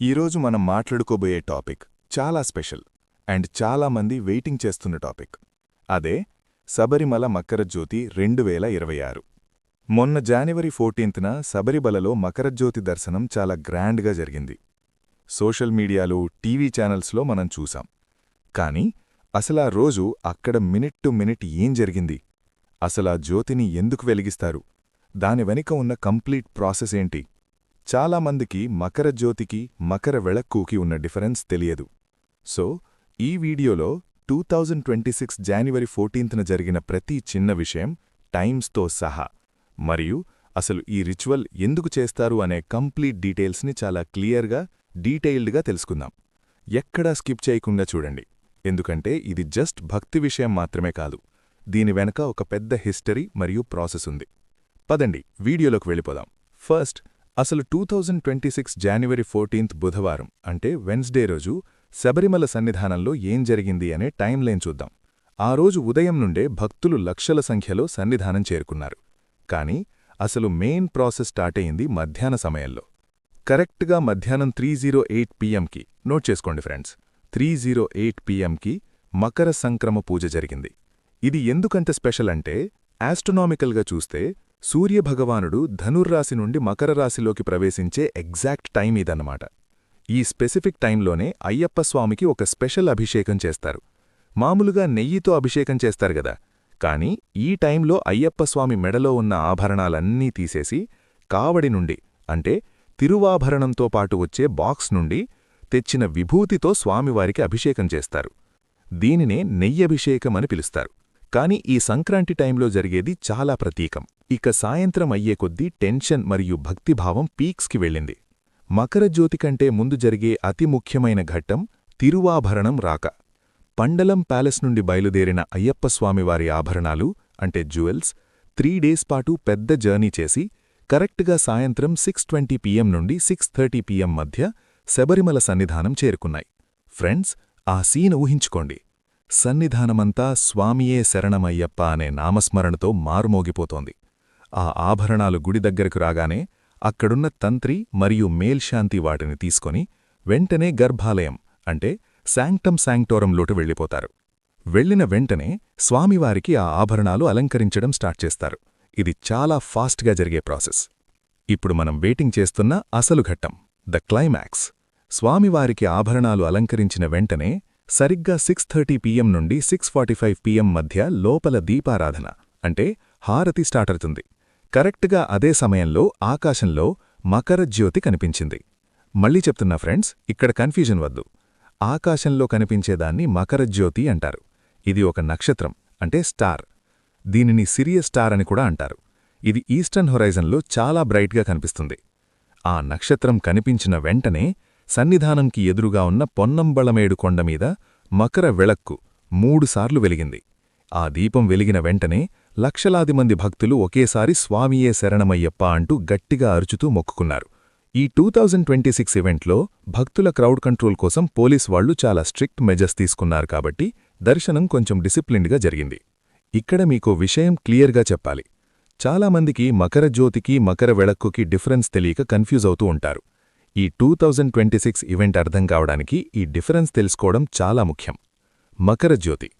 ఈరోజు మనం మాట్లాడుకోబోయే టాపిక్ చాలా స్పెషల్ అండ్ చాలామంది వెయిటింగ్ చేస్తున్న టాపిక్. అదే శబరిమల మకరజ్యోతి రెండు వేల ఇరవై ఆరు. మొన్న జానవరి ఫోర్టీన్త్న శబరిమలలో మకరజ్యోతి దర్శనం చాలా గ్రాండ్గా జరిగింది. సోషల్ మీడియాలో టీవీ ఛానల్స్లో మనం చూసాం. కానీ అసలా రోజు అక్కడ మినిట్ టు మినిట్ ఏం జరిగింది? అసలా జ్యోతిని ఎందుకు వెలిగిస్తారు? దాని వెనుక ఉన్న కంప్లీట్ ప్రాసెస్ ఏంటి? చాలామందికి మకర జ్యోతికి మకర వెళక్కుకి ఉన్న డిఫరెన్స్ తెలియదు. సో ఈ వీడియోలో two thousand twenty six January ఫోర్టీన్త్న జరిగిన ప్రతి చిన్న విషయం టైమ్స్తో సహా. మరియు అసలు ఈ రిచువల్ ఎందుకు చేస్తారు అనే కంప్లీట్ డీటెయిల్స్ని చాలా క్లియర్గా డీటెయిల్డ్గా తెలుసుకుందాం. ఎక్కడా స్కిప్ చేయకుండా చూడండి. ఎందుకంటే ఇది జస్ట్ భక్తి విషయం మాత్రమే కాదు. దీని వెనక ఒక పెద్ద హిస్టరీ మరియు ప్రాసెస్ ఉంది. పదండి వీడియోలోకి వెళ్ళిపోదాం. ఫస్ట్ అసలు two thousand twenty six January fourteenth బుధవారం అంటే వెన్స్డే రోజు శబరిమల సన్నిధానంలో ఏం జరిగింది అనే టైం లైన్ చూద్దాం. ఆ రోజు ఉదయం నుండే భక్తులు లక్షల సంఖ్యలో సన్నిధానం చేరుకున్నారు. కానీ అసలు మెయిన్ ప్రాసెస్ స్టార్ట్ అయింది మధ్యాహ్న సమయంలో. కరెక్ట్గా మధ్యాహ్నం త్రీ జీరో ఎయిట్ పిఎంకి నోట్ చేసుకోండి ఫ్రెండ్స్ త్రీ జీరో ఎయిట్ పిఎంకి మకర సంక్రమ పూజ జరిగింది. ఇది ఎందుకంత స్పెషల్ అంటే ఆస్ట్రనామికల్గా చూస్తే సూర్యభగవానుడు ధనుర్రాశి నుండి మకర రాశిలోకి ప్రవేశించే ఎగ్జాక్ట్ టైం ఇదన్నమాట. ఈ స్పెసిఫిక్ టైంలోనే అయ్యప్ప స్వామికి ఒక స్పెషల్ అభిషేకం చేస్తారు. మామూలుగా నెయ్యితో అభిషేకం చేస్తారు గదా. కాని ఈ టైంలో అయ్యప్ప స్వామి మెడలో ఉన్న ఆభరణాలన్నీ తీసేసి కావడి నుండి అంటే తిరువాభరణంతో పాటు వచ్చే బాక్స్ నుండి తెచ్చిన విభూతితో స్వామివారికి అభిషేకం చేస్తారు. దీనినే నెయ్యభిషేకమని పిలుస్తారు. కాని ఈ సంక్రాంతి టైంలో జరిగేది చాలా ప్రతీకం ఇక సాయంత్రం అయ్యే కొద్దీ టెన్షన్ మరియు భక్తిభావం పీక్స్కి వెళ్ళింది. మకరజ్యోతి కంటే ముందు జరిగే అతి ముఖ్యమైన ఘట్టం తిరువాభరణం రాక. పండలం ప్యాలెస్ నుండి బయలుదేరిన అయ్యప్పస్వామివారి ఆభరణాలు అంటే జ్యువెల్స్ త్రీ డేస్ పాటు పెద్ద జర్నీ చేసి కరెక్ట్గా సాయంత్రం సిక్స్ ట్వంటీ పీఎం నుండి సిక్స్ థర్టీ పీఎం మధ్య శబరిమల సన్నిధానం చేరుకున్నాయి. ఫ్రెండ్స్ ఆ సీన్ ఊహించుకోండి. సన్నిధానమంతా స్వామియే శరణమయ్యప్ప అనే నామస్మరణతో మారుమోగిపోతోంది. ఆ ఆభరణాలు గుడి దగ్గరకు రాగానే అక్కడున్న తంత్రి మరియు మేల్శాంతి వాటిని తీసుకొని వెంటనే గర్భాలయం అంటే శాంక్టమ్ శాంక్టోరంలోటు వెళ్ళిపోతారు. వెళ్ళిన వెంటనే స్వామివారికి ఆ ఆభరణాలు అలంకరించడం స్టార్ట్ చేస్తారు. ఇది చాలా ఫాస్ట్గా జరిగే ప్రాసెస్. ఇప్పుడు మనం వెయిటింగ్ చేస్తున్న అసలు ఘట్టం ద క్లైమాక్స్. స్వామివారికి ఆభరణాలు అలంకరించిన వెంటనే సరిగ్గా సిక్స్ థర్టీ పీఎం నుండి సిక్స్ ఫార్టీ ఫైవ్ పీఎం మధ్య లోపల దీపారాధన అంటే హారతి స్టార్టవుతుంది కరెక్ట్గా అదే సమయంలో ఆకాశంలో మకరజ్యోతి కనిపించింది. మళ్ళీ చెప్తున్నా ఫ్రెండ్స్ ఇక్కడ కన్ఫ్యూజన్ వద్దు. ఆకాశంలో కనిపించేదాన్ని మకరజ్యోతి అంటారు. ఇది ఒక నక్షత్రం అంటే స్టార్. దీనిని సిరియస్ స్టార్ అని కూడా అంటారు. ఇది ఈస్టర్న్ హొరైజన్లో చాలా బ్రైట్గా కనిపిస్తుంది. ఆ నక్షత్రం కనిపించిన వెంటనే సన్నిధానంకి ఎదురుగా ఉన్న పొన్నంబళమేడు కొండమీద మకర వెళక్కు మూడుసార్లు వెలిగింది. ఆ దీపం వెలిగిన వెంటనే లక్షలాది మంది భక్తులు ఒకేసారి స్వామియే శరణమయ్యప్ప అంటూ గట్టిగా అరుచుతూ మొక్కుకున్నారు. ఈ టూ థౌజండ్ ట్వంటీ సిక్స్ ఈవెంట్లో భక్తుల క్రౌడ్ కంట్రోల్ కోసం పోలీస్ వాళ్ళు చాలా స్ట్రిక్ట్ మెజర్స్ తీసుకున్నారు కాబట్టి దర్శనం కొంచెం డిసిప్లిన్డ్గా జరిగింది. ఇక్కడ మీకు విషయం క్లియర్గా చెప్పాలి. చాలామందికి మకర జ్యోతికి మకర వెళక్కుకి డిఫరెన్స్ తెలియక కన్ఫ్యూజ్ అవుతూ ఉంటారు. ఈ two thousand twenty six event అర్థం కావడానికి ఈ డిఫరెన్స్ తెలుసుకోవడం చాలా ముఖ్యం. మకర జ్యోతి.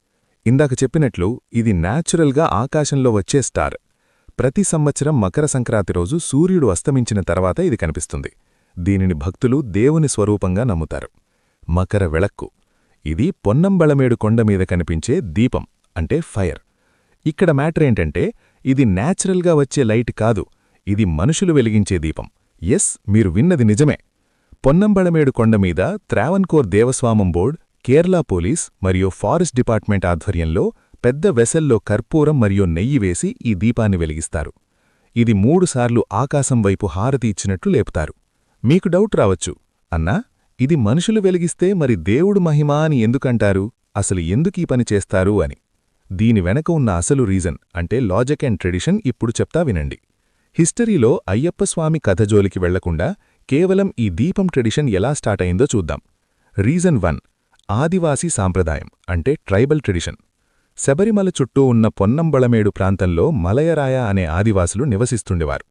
ఇందాక చెప్పినట్లు ఇది న్యాచురల్గా ఆకాశంలో వచ్చే స్టార్. ప్రతి సంవత్సరం మకర సంక్రాంతి రోజు సూర్యుడు అస్తమించిన తర్వాత ఇది కనిపిస్తుంది. దీనిని భక్తులు దేవుని స్వరూపంగా నమ్ముతారు. మకర వెళక్కు. ఇది పొన్నంబళమేడు కొండమీద కనిపించే దీపం అంటే ఫైర్. ఇక్కడ మ్యాటర్ ఏంటంటే ఇది న్యాచురల్గా వచ్చే లైట్ కాదు ఇది మనుషులు వెలిగించే దీపం. ఎస్ మీరు విన్నది నిజమే. పొన్నంబళమేడు కొండమీద త్రావన్కోర్ దేవస్వామం బోర్డ్ కేరళ పోలీస్ మరియు ఫారెస్ట్ డిపార్ట్మెంట్ ఆధ్వర్యంలో పెద్ద వెసల్లో కర్పూరం మరియు నెయ్యి వేసి ఈ దీపాన్ని వెలిగిస్తారు. ఇది మూడుసార్లు ఆకాశం వైపు హారతి ఇచ్చినట్లు లేపుతారు. మీకు డౌట్ రావచ్చు. అన్నా ఇది మనుషులు వెలిగిస్తే మరి దేవుడు మహిమా అని ఎందుకంటారు? అసలు ఎందుకీ పని చేస్తారు అని. దీని వెనక ఉన్న అసలు రీజన్ అంటే లాజిక్ అండ్ ట్రెడిషన్ ఇప్పుడు చెప్తా వినండి. హిస్టరీలో అయ్యప్పస్వామి కథ జోలికి వెళ్ళకుండా కేవలం ఈ దీపం ట్రెడిషన్ ఎలా స్టార్ట్ అయిందో చూద్దాం. రీజన్ వన్ ఆదివాసీ సాంప్రదాయం అంటే ట్రైబల్ ట్రెడిషన్. శబరిమల చుట్టూ ఉన్న పొన్నంబళమేడు ప్రాంతంలో మలయరాయ అనే ఆదివాసులు నివసిస్తుండేవారు.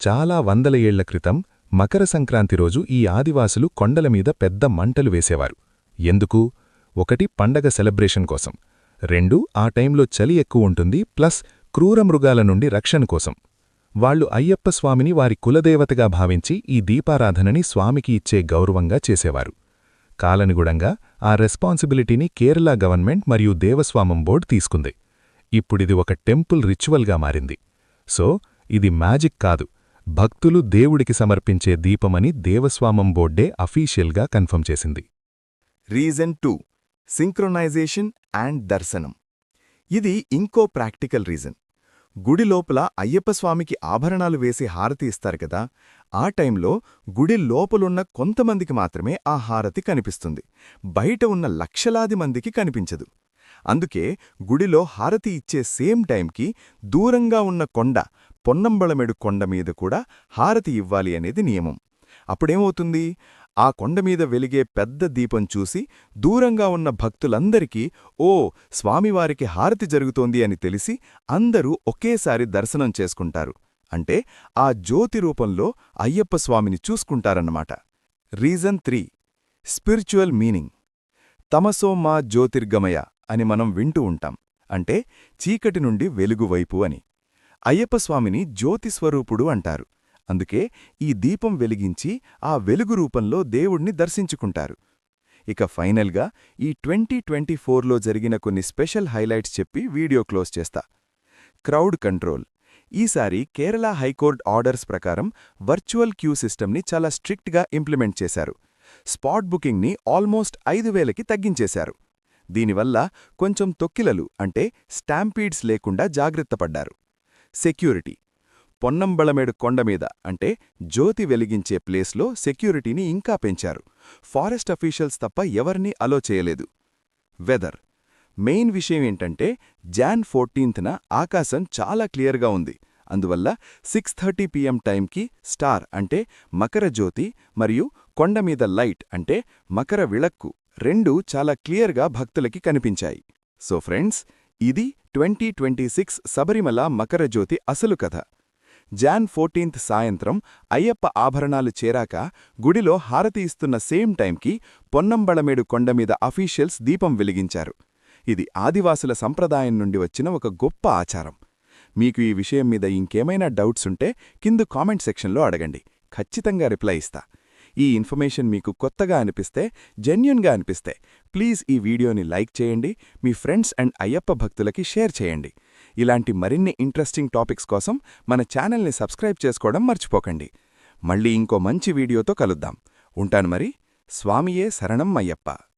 చాలా వందల ఏళ్ళ క్రితం మకర సంక్రాంతి రోజు ఈ ఆదివాసులు కొండల మీద పెద్ద మంటలు వేసేవారు. ఎందుకు? ఒకటి పండగ సెలబ్రేషన్ కోసం. రెండు ఆ టైంలో చలి ఎక్కువ ఉంటుంది ప్లస్ క్రూర మృగాల నుండి రక్షణ కోసం. వాళ్ళు అయ్యప్ప స్వామిని వారి కులదేవతగా భావించి ఈ దీపారాధనని స్వామికి ఇచ్చే గౌరవంగా చేసేవారు. కాలనుగుణంగా ఆ రెస్పాన్సిబిలిటీని కేరళ గవర్నమెంట్ మరియు దేవస్వామం బోర్డు తీసుకుంది. ఇప్పుడిది ఒక టెంపుల్ రిచువల్గా మారింది. సో ఇది మ్యాజిక్ కాదు. భక్తులు దేవుడికి సమర్పించే దీపమని దేవస్వామం బోర్డే అఫీషియల్గా కన్ఫర్మ్ చేసింది. Reason two. సింక్రొనైజేషన్ అండ్ దర్శనం. ఇది ఇంకో ప్రాక్టికల్ రీజన్. గుడి లోపల అయ్యప్పస్వామికి ఆభరణాలు వేసి హారతి ఇస్తారు కదా ఆ టైంలో గుడి లోపలున్న కొంతమందికి మాత్రమే ఆ హారతి కనిపిస్తుంది. బయట ఉన్న లక్షలాది మందికి కనిపించదు. అందుకే గుడిలో హారతి ఇచ్చే సేమ్ టైంకి దూరంగా ఉన్న కొండ పొన్నంబళమెడు కొండ మీద కూడా హారతి ఇవ్వాలి అనేది నియమం. అప్పుడేమవుతుంది? ఆ కొండమీద వెలిగే పెద్ద దీపం చూసి దూరంగా ఉన్న భక్తులందరికీ ఓ స్వామివారికి హారతి జరుగుతోంది అని తెలిసి అందరూ ఒకేసారి దర్శనం చేసుకుంటారు. అంటే ఆ జ్యోతి రూపంలో అయ్యప్ప స్వామిని చూసుకుంటారన్నమాట. Reason three spiritual meaning. తమసో మా జ్యోతిర్గమయ అని మనం వింటూ ఉంటాం. అంటే చీకటి నుండి వెలుగువైపు అని. అయ్యప్పస్వామిని జ్యోతిస్వరూపుడు అంటారు. అందుకే ఈ దీపం వెలిగించి ఆ వెలుగు రూపంలో దేవుణ్ణి దర్శించుకుంటారు. ఇక ఫైనల్గా ఈ ట్వంటీ ట్వంటీ ఫోర్లో జరిగిన కొన్ని స్పెషల్ హైలైట్స్ చెప్పి వీడియో క్లోజ్ చేస్తా. Crowd control. ఈసారి కేరళ హైకోర్ట్ ఆర్డర్స్ ప్రకారం వర్చువల్ క్యూ సిస్టమ్ని చాలా స్ట్రిక్ట్గా ఇంప్లిమెంట్ చేశారు. స్పాట్ బుకింగ్ని ఆల్మోస్ట్ ఐదు వేలకి తగ్గించేశారు. దీనివల్ల కొంచెం తొక్కిలలు అంటే స్టాంపీడ్స్ లేకుండా జాగ్రత్తపడ్డారు సెక్యూరిటీ. పొన్నంబళమేడు కొండమీద అంటే జ్యోతి వెలిగించే ప్లేస్లో సెక్యూరిటీని ఇంకా పెంచారు. ఫారెస్ట్ అఫీషియల్స్ తప్ప ఎవరినీ అలో చేయలేదు. వెదర్. మెయిన్ విషయం ఏంటంటే జాన్ ఫోర్టీన్త్న ఆకాశం చాలా క్లియర్గా ఉంది. అందువల్ల సిక్స్ థర్టీ పిఎం టైంకి స్టార్ అంటే మకర జ్యోతి మరియు కొండమీద లైట్ అంటే మకర విళక్కు రెండూ చాలా క్లియర్గా భక్తులకి కనిపించాయి. సో ఫ్రెండ్స్ ఇది twenty twenty six Sabarimala Makara Jyothi అసలు కథ. జాన్ ఫోర్టీన్త్ సాయంత్రం అయ్యప్ప ఆభరణాలు చేరాక గుడిలో హారతి ఇస్తున్న సేమ్ టైంకి పొన్నంబళమేడు కొండమీద అఫీషియల్స్ దీపం వెలిగించారు. ఇది ఆదివాసుల సంప్రదాయం నుండి వచ్చిన ఒక గొప్ప ఆచారం. మీకు ఈ విషయం మీద ఇంకేమైనా డౌట్స్ ఉంటే కింద కామెంట్ సెక్షన్లో అడగండి. ఖచ్చితంగా రిప్లై ఇస్తా. ఈ ఇన్ఫర్మేషన్ మీకు కొత్తగా అనిపిస్తే జెన్యున్గా అనిపిస్తే ప్లీజ్ ఈ వీడియోని లైక్ చేయండి మీ ఫ్రెండ్స్ అండ్ అయ్యప్ప భక్తులకి షేర్ చేయండి. ఇలాంటి మరిన్ని ఇంట్రెస్టింగ్ టాపిక్స్ కోసం మన ఛానల్ని సబ్స్క్రైబ్ చేసుకోవడం మర్చిపోకండి. మళ్ళీ ఇంకో మంచి వీడియోతో కలుద్దాం. ఉంటాను మరి. స్వామియే శరణం అయ్యప్ప.